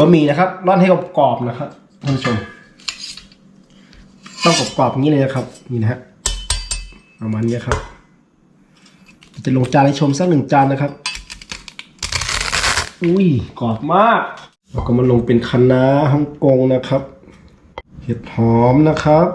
บะหมี่นะครับร่อนให้กรอบๆนะครับท่านผู้ชม ต้องกรอบๆอย่างนี้เลยนะครับ นี่นะฮะประมาณนี้ครับ จะลงจานให้ชมสักหนึ่งจานนะครับ อุ้ยกรอบมากแล้วก็มาลงเป็นคะน้าฮ่องกงนะครับ เห็ดหอมนะครับ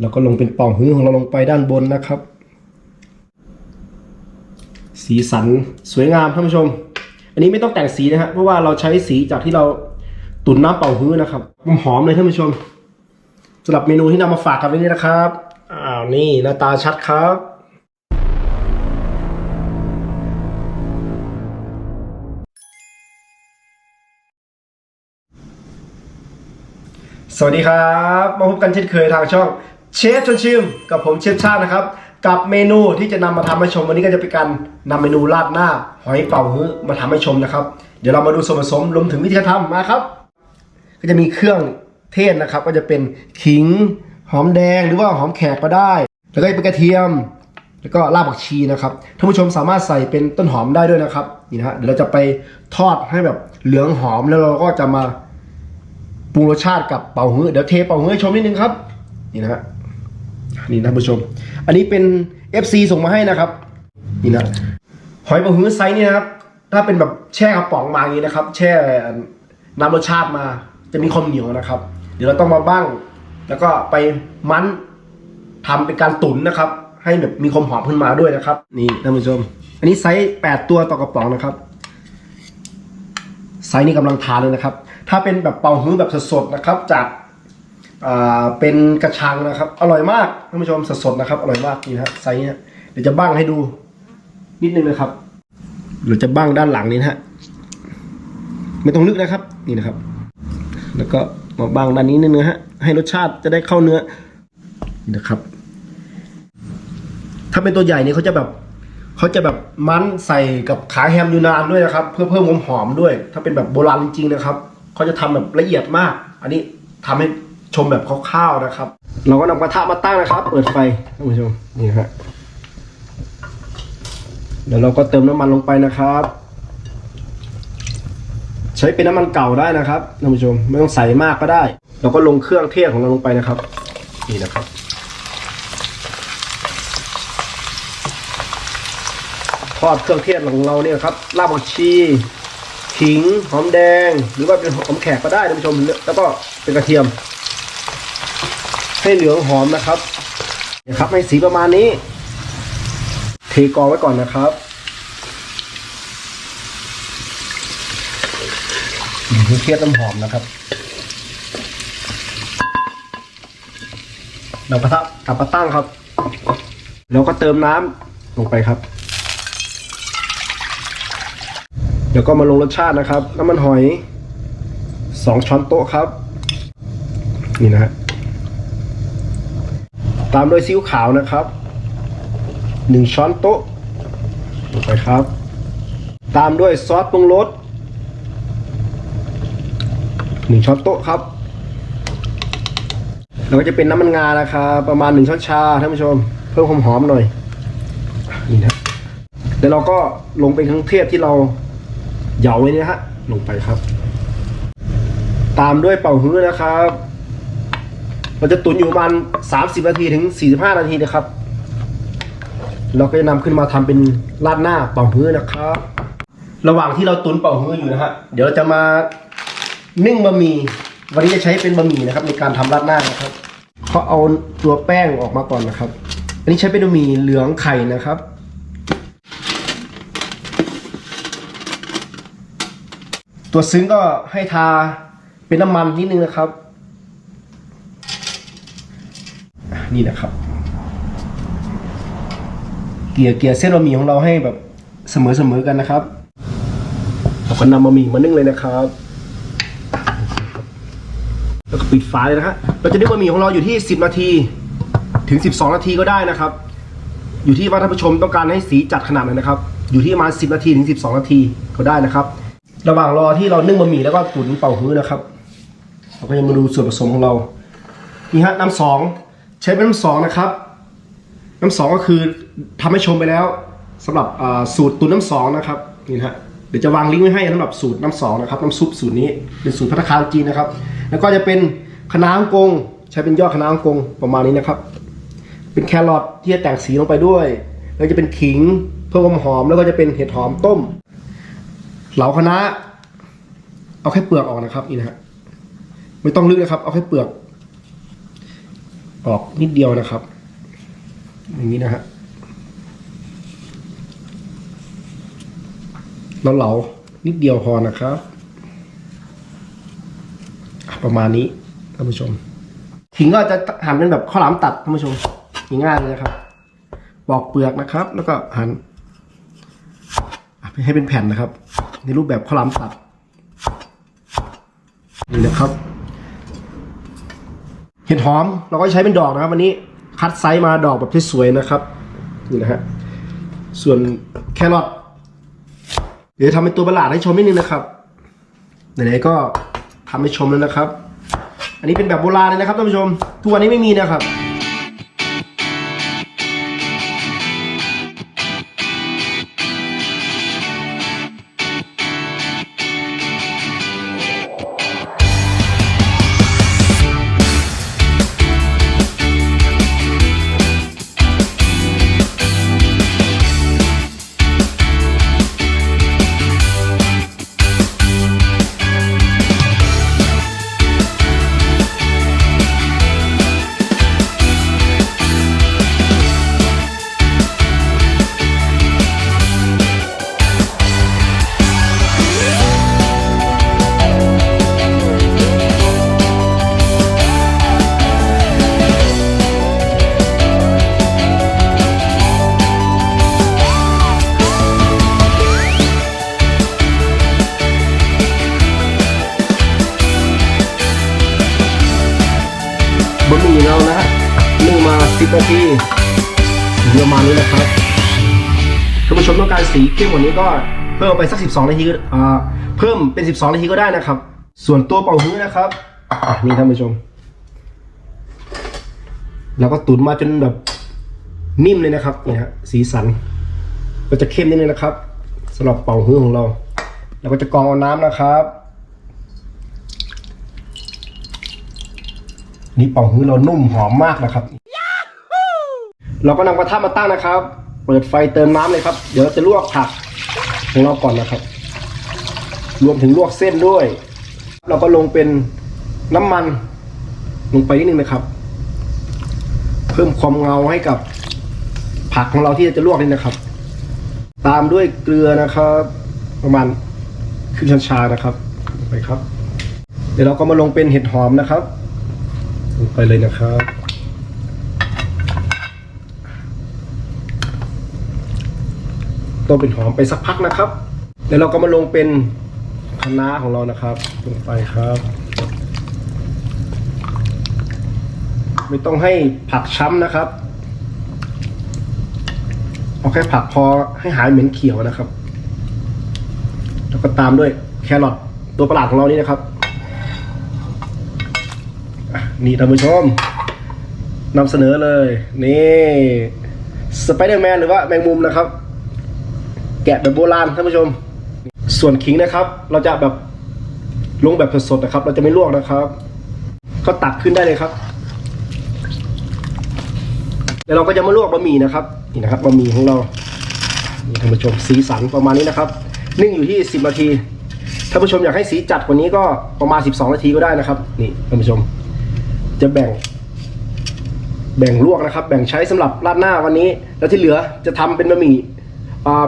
แล้วก็ลงเป็นป่องหื้อของเราลงไปด้านบนนะครับ สีสันสวยงามท่านผู้ชม อันนี้ไม่ต้องแต่งสีนะฮะเพราะว่าเราใช้สีจากที่เราตุ๋นน้ำเป่าฮื้อนะครับหอมเลยท่านผู้ชมสำหรับเมนูที่นำมาฝากกันวันนี้นะครับอ้าวนี่หน้าตาชัดครับสวัสดีครับ มาพบกันเช่นเคยทางช่องเชฟชวนชิม กับผมเชฟชาตินะครับ กับเมนูที่จะนำมาทำให้ชมวันนี้ก็จะเป็นการนำเมนูราดหน้า หอยเป่าฮื้อมาทำให้ชมนะครับ เดี๋ยวเรามาดูส่วนผสมรวมถึงวิธีการทำมาครับ ก็จะมีเครื่องเทศนะครับ ก็จะเป็นขิงหอมแดงหรือว่าหอมแขกก็ได้ แล้วก็เป็นกระเทียม แล้วก็รากผักชีนะครับท่านผู้ชมสามารถใส่เป็นต้นหอมได้ด้วยนะครับนี่นะฮะเดี๋ยวเราจะไปทอดให้แบบเหลืองหอมแล้วเราก็จะมาปรุงรสชาติกับเป่าฮื้อเดี๋ยวเทเป่าฮื้อให้ชมนิดนึงครับนี่นะฮะ นี่นะผู้ชม อันนี้เป็น FC ส่งมาให้นะครับนี่นะหอยป่าฮื้อไซส์นี่นะครับ ถ้าเป็นแบบแช่กระป๋องมาอย่างนี้นะครับ แช่น้ำรสชาติมา จะมีความเหนียวนะครับ เดี๋ยวเราต้องมาบ้าง แล้วก็ไปมันทำเป็นการตุ๋นนะครับ ให้แบบมีความหอมขึ้นมาด้วยนะครับ นี่ท่านผู้ชม อันนี้ไซส์8ตัวต่อกระป๋องนะครับ ไซส์นี้กำลังทานเลยนะครับ ถ้าเป็นแบบเป่าฮื้อแบบสดๆนะครับ จาก อ่าเป็นกระชังนะครับ อร่อยมากท่านผู้ชมสดๆนะครับ อร่อยมากนี่นะครับไซส์เนี้ยเดี๋ยวจะบ้างให้ดู นิดนึงนะครับเราจะบ้างด้านหลังนี้นะฮะไม่ต้องลึกนะครับ นี่นะครับ แล้วก็มาบ้างด้านนี้นิดนึงฮะให้รสชาติจะได้เข้าเนื้อนี่นะครับ ถ้าเป็นตัวใหญ่นี่เขาจะแบบเขาจะแบบมันใส่กับขาแฮมยูนานด้วยนะครับ เพื่อเพิ่มความหอมด้วย ถ้าเป็นแบบโบราณจริงๆนะครับเขาจะทำแบบละเอียดมาก อันนี้ทำให้ ชมแบบคร่าวๆนะครับ เราก็นำกระทะมาตั้งนะครับ เปิดไฟท่านผู้ชมนี่ฮะเดี๋ยวเราก็เติมน้ำมันลงไปนะครับ ใช้เป็นน้ำมันเก่าได้นะครับท่านผู้ชมไม่ต้องใส่มากก็ได้ เราก็ลงเครื่องเทศของเราลงไปนะครับ นี่นะครับทอดเครื่องเทศของเราเนี่ยครับรากผักชีขิงหอมแดง หรือว่าเป็นหอมแขกก็ได้ท่านผู้ชมแล้วก็เป็นกระเทียม ให้เหลืองหอมนะครับนะครับให้สีประมาณนี้ เทกองไว้ก่อนนะครับเครื่องเทศน้ำหอมนะครับเรากระทะกลับมาตั้งครับ แล้วก็เติมน้ำลงไปครับ เดี๋ยวก็มาลงรสชาตินะครับ น้ำมันหอยสองช้อนโต๊ะครับ นี่นะฮะ ตามด้วยซีอิ๊วขาวนะครับหนึ่งช้อนโต๊ะลงไปครับ ตามด้วยซอสปรุงรสหนึ่งช้อนโต๊ะครับ แล้วก็จะเป็นน้ำมันงานะครับ ประมาณหนึ่งช้อนชาท่านผู้ชม เพิ่มความหอมหน่อยนี่นะเดี๋ยวเราก็ลงเป็นเครื่องเทศที่เราเหยาไว้นี่ฮะลงไปครับ ตามด้วยเป่าฮื้อนะครับ เราจะตุนอยู่ประมาณ30 นาทีถึง 45 นาทีนะครับ เราก็จะนำขึ้นมาทำเป็นราดหน้าเป่าฮื้อนะครับ ระหว่างที่เราตุนเป่าฮื้ออยู่นะฮะ เดี๋ยวเราจะมานึ่งบะหมี่ วันนี้จะใช้เป็นบะหมี่นะครับ ในการทำราดหน้านะครับเขาเอาตัวแป้งออกมาก่อนนะครับ อันนี้ใช้เป็นบะหมี่เหลืองไข่นะครับตัวซึ้งก็ให้ทาเป็นน้ำมันนิดนึงนะครับอะ นี่นะครับ เกลี่ยเกลี่ยเส้นบะหมี่ของเราให้แบบเสมอเสมอกันนะครับเราก็นำบะหมี่มานึ่งเลยนะครับ แล้วก็ปิดฝาเลยนะฮะเราจะนึ่งบะหมี่ของเราอยู่ที่ 10 นาทีถึง 12 นาทีก็ได้นะครับ อยู่ที่ว่าท่านผู้ชมต้องการให้สีจัดขนาดไหนนะครับ อยู่ที่ประมาณ 10 นาทีถึง 12 นาทีก็ได้นะครับ ระหว่างรอที่เรานึ่งบะหมี่แล้วก็ตุ๋นเป่าฮื้อนะครับเราก็จะมาดูส่วนผสมของเรา นี่ฮะน้ำสอง ช้เป็นน้ำสองนะครับ น้ำสองก็คือทำให้ชมไปแล้วสำหรับสูตรตุ๋นน้ำสองนะครับนี่ฮะเดี๋ยวจะวางลิงก์ไว้ให้สำหรับสูตรน้ำสองนะครับน้ำซุปสูตรนี้เป็นสูตรพัฒนาคารจีนนะครับ แล้วก็จะเป็นคะน้าฮ่องกงใช้เป็นยอดคะน้าฮ่องกงประมาณนี้นะครับ เป็นแครอทที่จะแต่งสีลงไปด้วย แล้วจะเป็นขิงเพิ่มความหอมแล้วก็จะเป็นเห็ดหอมต้ม เหลาคะน้าเอาแค่เปลือกออกนะครับนี่นะฮะไม่ต้องลึกนะครับ เอาแค่เปลือก ออกนิดเดียวนะครับ อย่างนี้นะฮะเราเหลานิดเดียวพอนะครับ ประมาณนี้ท่านผู้ชมขิงก็จะหั่นเป็นแบบข้าวหลามตัดท่านผู้ชมง่ายเลยนะครับปอกเปลือกนะครับ แล้วก็หั่นอะให้เป็นแผ่นนะครับ ในรูปแบบข้าวหลามตัดนี่นะครับ เห็ดหอมเราก็ใช้เป็นดอกนะครับ วันนี้คัดไซส์มาดอกแบบที่สวยนะครับนี่นะฮะส่วนแครอทเดี๋ยวทำเป็นตัวประหลาดให้ชมนิดนึงนะครับไหนๆก็ทำให้ชมแล้วนะครับ อันนี้เป็นแบบโบราณเลยนะครับท่านผู้ชมทุกวันนี้ไม่มีนะครับบ 10นาทีประมาณนี้นะครับท่านผู้ชมต้องการสีเข้มกว่านี้ก็เพิ่มไปสัก 12 นาทีอ่าเพิ่มเป็น 12 นาทีก็ได้นะครับ ส่วนตัวเป่าฮื้อนะครับนี่ท่านผู้ชม แล้วก็ตุ๋นมาจนแบบนิ่มเลยนะครับเนี่ยฮะสีสัน ก็จะเข้มนิดนึงนะครับสำหรับเป่าฮื้อของเรา แล้วก็จะกรองเอาน้ำนะครับนี่เป่าฮื้อเรานุ่มหอมมากนะครับ เราก็นำกระทะมาตั้งนะครับ เปิดไฟเติมน้ำเลยครับ เดี๋ยวเราจะลวกผักของเราก่อนนะครับ รวมถึงลวกเส้นด้วย เราก็ลงเป็นน้ำมันลงไปนิดนึงนะครับ เพิ่มความเงาให้กับผักของเราที่จะลวกนี่นะครับ ตามด้วยเกลือนะครับ ประมาณครึ่งช้อนชานะครับไปครับ เดี๋ยวเราก็มาลงเป็นเห็ดหอมนะครับลงไปเลยนะครับ ต้มเป็นหอมไปสักพักนะครับแล้วเราก็มาลงเป็นคะน้าของเรานะครับลงไปครับ ไม่ต้องให้ผักช้ำนะครับเอาแค่ผักพอให้หายเหม็นเขียวนะครับ แล้วก็ตามด้วยแครอทตัวประหลาดของเรานี่นะครับนี่ท่านผู้ชมนำเสนอเลย นี่สไปเดอร์แมนหรือว่าแมงมุมนะครับ แกะแบบโบราณท่านผู้ชม ส่วนขิงนะครับ เราจะแบบลงแบบสดๆนะครับ เราจะไม่ลวกนะครับ ก็ตักขึ้นได้เลยครับแล้วเราก็จะมาลวกบะหมี่นะครับนี่นะครับบะหมี่ของเรานี่ท่านผู้ชมสีสันประมาณนี้นะครับ นึ่งอยู่ที่ 10 นาทีท่านผู้ชมอยากให้สีจัดกว่านี้ก็ประมาณ 12 นาทีก็ได้นะครับ นี่ท่านผู้ชม จะแบ่ง แบ่งลวกนะครับ แบ่งใช้สำหรับราดหน้าวันนี้ แล้วที่เหลือจะทำเป็นบะหมี่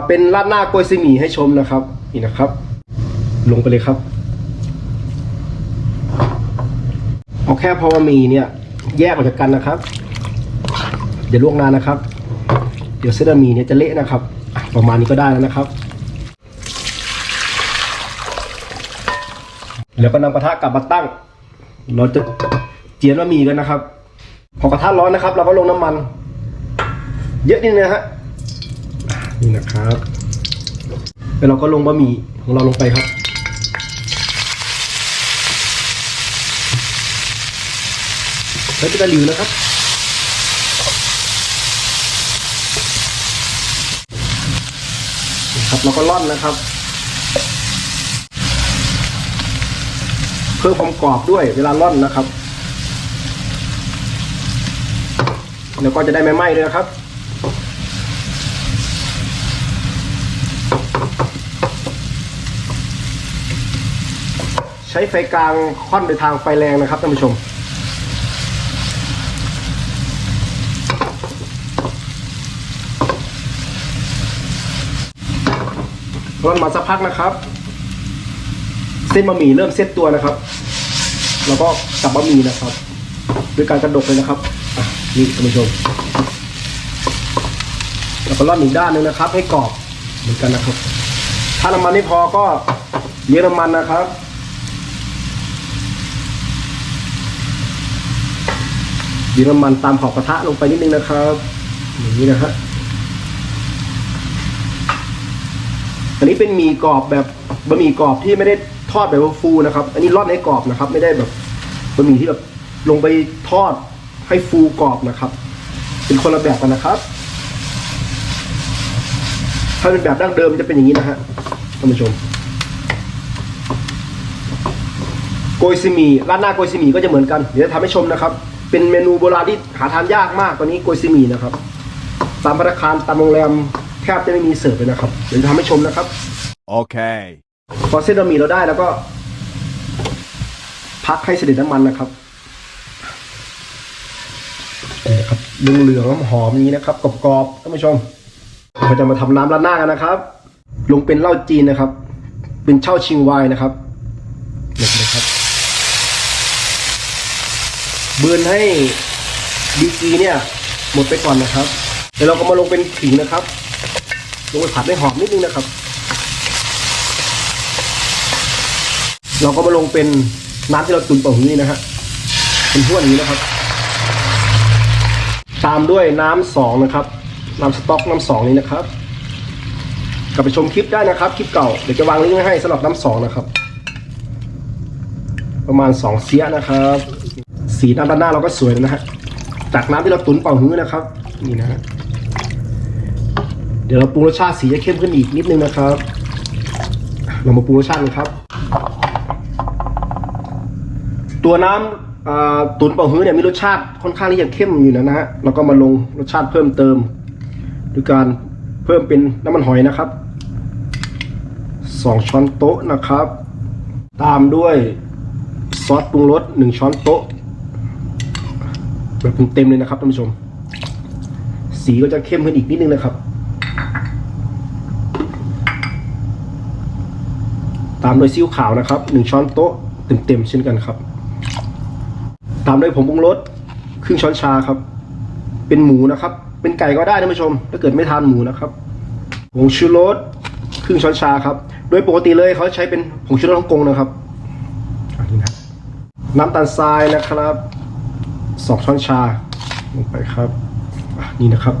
เป็นราดหน้าโกยซีหมี่ให้ชมนะครับ นี่นะครับ ลงไปเลยครับ เอาแค่พอมีเนี่ย แยกออกจากกันนะครับเดี๋ยวลวกนานนะครับ เดี๋ยวเส้นหมี่เนี่ยจะเละนะครับ ประมาณนี้ก็ได้แล้วนะครับ แล้วก็นำกระทะกลับมาตั้ง เราจะเจียนบะหมี่กันนะครับ พอกระทะร้อนนะครับ เราก็ลงน้ำมัน เยอะนิดนึงนะฮะ นี่นะครับแล้วเราก็ลงบะหมี่ของเราลงไปครับ ใช้ตะหลิวนะครับ ครับเราก็ร่อนนะครับ เพิ่มความกรอบด้วยเวลาร่อนนะครับ แล้วก็จะได้ไม่ไหม้ด้ยนะครับ ใช้ไฟกลางค่อนไปทางไฟแรงนะครับท่านผู้ชมร่อนมาสักพักนะครับ เส้นบะหมี่เริ่มเซ็ตตัวนะครับ แล้วก็กลับบะหมี่นะครับด้วยการกระดกเลยนะครับนี่ท่านผู้ชม แล้วก็ร่อนอีกด้านหนึ่งนะครับ ให้กรอบเหมือนกันนะครับ ถ้าน้ำมันไม่พอก็เยอะน้ำมันนะครับ ดีน้ำมันตามขอบกระทะลงไปนิดนึงนะครับอย่างนี้นะฮะอันนี้เป็นหมี่กรอบแบบบะหมี่กรอบที่ไม่ได้ทอดแบบฟูนะครับ อันนี้ร่อนให้กรอบนะครับ ไม่ได้แบบบะหมี่ที่แบบลงไปทอดให้ฟูกรอบนะครับ เป็นคนละแบบกันนะครับ ถ้าเป็นแบบดั้งเดิมจะเป็นอย่างนี้นะฮะท่านผู้ชมโกยซีหมีร้านหน้าโกยซีหมีก็จะเหมือนกัน เดี๋ยวจะทำให้ชมนะครับ เป็นเมนูโบราณที่หาทานยากมากตอนนี้โกยซีหมีนะครับตามพัตตาคารตามโรงแรมแทบจะไม่มีเสิร์ฟเลยนะครับเดี๋ยวจะทำให้ชมนะครับ Okay. พอเส้นบะหมี่เราได้แล้วก็ พักให้เสด็จน้ำมันนะครับนี่นะครับเหลืองๆหอมๆนี้นะครับกรอบๆท่านผู้ชมเราจะมาทำน้ำราดหน้ากันนะครับ ลงเป็นเหล้าจีนนะครับ เป็นเช่าชิงไวน์นะครับเด็ดเลยครับ เบือนให้ดีกรีเนี่ยหมดไปก่อนนะครับ เดี๋ยวเราก็มาลงเป็นขิงนะครับ ลงไปผัดให้หอมนิดนึงนะครับ เราก็มาลงเป็นน้ำที่เราตุนเป่าหื้อนี่นะฮะเป็นถ้วยนี้นะครับ ตามด้วยน้ำสองนะครับ น้ำสต๊อกน้ำสองนี้นะครับ กลับไปชมคลิปได้นะครับ คลิปเก่า เดี๋ยวจะวางลิงก์ให้สำหรับน้ำสองนะครับ ประมาณสองเสียนะครับ สีน้ำด้านหน้าเราก็สวยแล้วนะฮะจากน้ำที่เราตุ๋นเป่าหื้อนะครับ นี่นะฮะเดี๋ยวเราปรุงรสชาติสีจะเข้มขึ้นอีกนิดนึงนะครับ เรามาปรุงรสชาติกันครับ ตัวน้ำอ่าตุ๋นเป่าฮื้อเนี่ยมีรสชาติค่อนข้างที่จะเข้มอยู่นะนะฮะแล้วก็มาลงรสชาติเพิ่มเติมด้วยการเพิ่มเป็นน้ำมันหอยนะครับสองช้อนโต๊ะนะครับ ตามด้วยซอสปรุงรสหนึ่งช้อนโต๊ะ แบบเต็มเลยนะครับท่านผู้ชม สีก็จะเข้มขึ้นอีกนิดนึงนะครับ ตามด้วยซีอิ๊วขาวนะครับหนึ่งช้อนโต๊ะเต็มๆเช่นกันครับ ตามด้วยผงปรุงรสครึ่งช้อนชาครับ เป็นหมูนะครับ เป็นไก่ก็ได้ท่านผู้ชม ถ้าเกิดไม่ทานหมูนะครับผงชูรสครึ่งช้อนชาครับ โดยปกติเลยเขาใช้เป็นผงชูรสฮ่องกงนะครับอันนี้นะน้ำตาลทรายนะครับ สองช้อนชาลงไปครับนี่นะครับ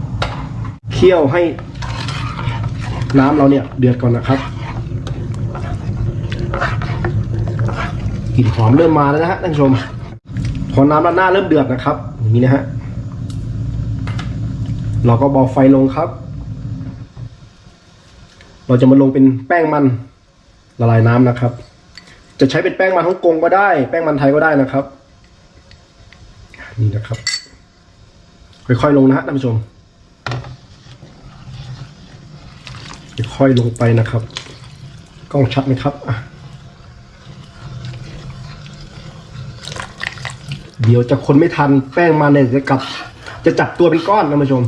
เคี่ยวให้น้ำเราเนี่ยเดือดก่อนนะครับกลิ่นหอมเริ่มมาแล้วนะฮะท่านผู้ชม พอน้ำราดหน้าเริ่มเดือดนะครับ อย่างนี้นะฮะเราก็เบาไฟลงครับ เราจะมาลงเป็นแป้งมันละลายน้ำนะครับ จะใช้เป็นแป้งมันฮ่องกงก็ได้ แป้งมันไทยก็ได้นะครับ นี่นะครับ ค่อยๆลงนะฮะท่านผู้ชม ค่อยๆลงไปนะครับ กล้องชัดไหมครับอะเดี๋ยวจะคนไม่ทันแป้งมันเนี่ยจะกลับ จะจับตัวเป็นก้อนนะท่านผู้ชม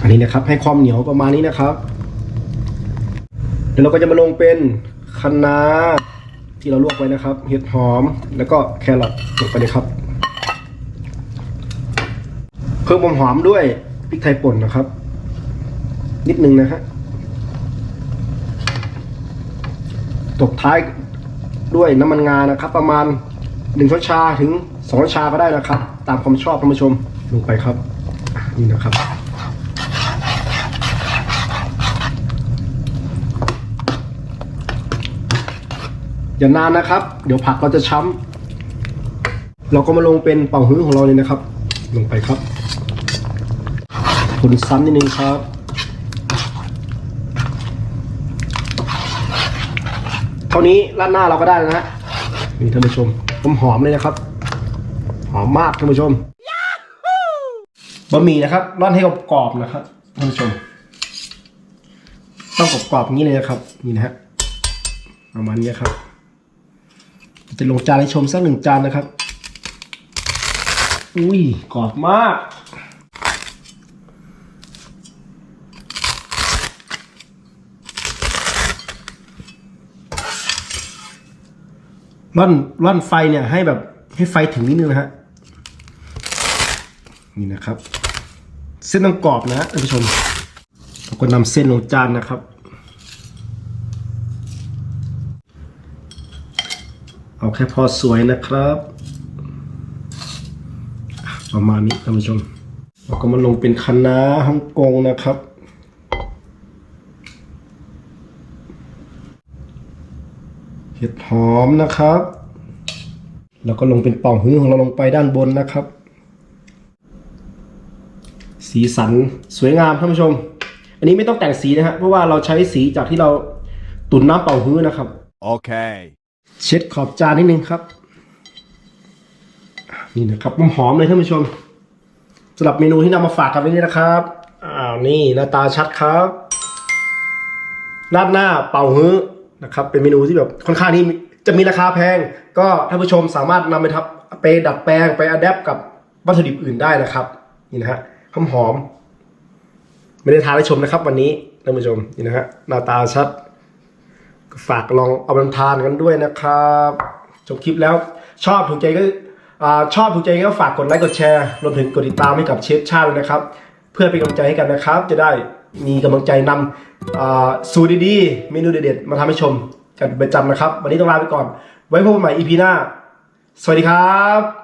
อันนี้นะครับ ให้ความเหนียวประมาณนี้นะครับ เดี๋ยวเราก็จะมาลงเป็นคะน้า ที่เราลวกไว้นะครับ เห็ดหอมแล้วก็แครอทลงไปเลยครับ เพิ่มความหอมด้วยพริกไทยป่นนะครับ นิดนึงนะฮะตบท้ายด้วยน้ำมันงานะครับ ประมาณหนึ่งช้อนชาถึงสองช้อนชาก็ได้นะครับ ตามความชอบท่านผู้ชมลงไปครับ นี่นะครับ อย่านานนะครับ เดี๋ยวผักเราจะช้ำเราก็มาลงเป็นเป่าฮื้อของเราเลยนะครับ ลงไปครับคนซ้ำนิดนึงครับเท่านี้ราดหน้าเราก็ได้แล้วนะฮะนี่ท่านผู้ชมผมหอมเลยนะครับ หอมมากท่านผู้ชมบะหมี่นะครับร่อนให้กรอบๆนะครับท่านผู้ชม ต้องกรอบๆอย่างนี้เลยนะครับ นี่นะฮะประมาณนี้ครับ จะลงจานให้ชมสักหนึ่งจานนะครับ อุ้ยกรอบมาก ร่อนร่อนไฟเนี่ยให้แบบให้ไฟถึงนิดนึงนะฮะ นี่นะครับ เส้นต้องกรอบนะฮะท่านผู้ชมเราก็นำเส้นลงจานนะครับ เอา แค่พอสวยนะครับอะประมาณนี้ท่านผู้ชมเราก็มาลงเป็นคะน้าฮ่องกงนะครับ เห็ดหอมนะครับ แล้วก็ลงเป็นป่องหื้อของเราลงไปด้านบนนะครับ สีสันสวยงามท่านผู้ชม อันนี้ไม่ต้องแต่งสีนะฮะเพราะว่าเราใช้สีจากที่เราตุนน้ำเป่าฮื้อนะครับ Okay. เเช็ดขอบจานนิดนึงครับ นี่นะครับหอมเลยท่านผู้ชมสำหรับเมนูที่นำมาฝากกันวันนี้นะครับอ้าวนี่หน้าตาชัดครับราดหน้าเป่าฮื้อนะครับ เป็นเมนูที่แบบค่อนข้างที่จะมีราคาแพง ก็ท่านผู้ชมสามารถนำไปทับไปดัดแปลงไปอัดแอปกับวัตถุดิบอื่นได้นะครับ นี่นะฮะหอมหอมไม่ได้ทานให้ชมนะครับ วันนี้ท่านผู้ชมนี่นะฮะหน้าตาชัด ฝากลองเอาไปทานกันด้วยนะครับจบคลิปแล้วชอบถูกใจก็อชอบถูกใจก็ฝากกดไลค์กดแชร์รวมถึงกดติดตามให้กับเชฟชาติด้วยนะครับ เพื่อเป็นกำลังใจให้กันนะครับ จะได้มีกำลังใจนำอ่าสูตรดีๆเมนูเด็ดๆมาทำให้ชมกันประจำนะครับ วันนี้ต้องลาไปก่อน ไว้พบกันใหม่ EP หน้า สวัสดีครับ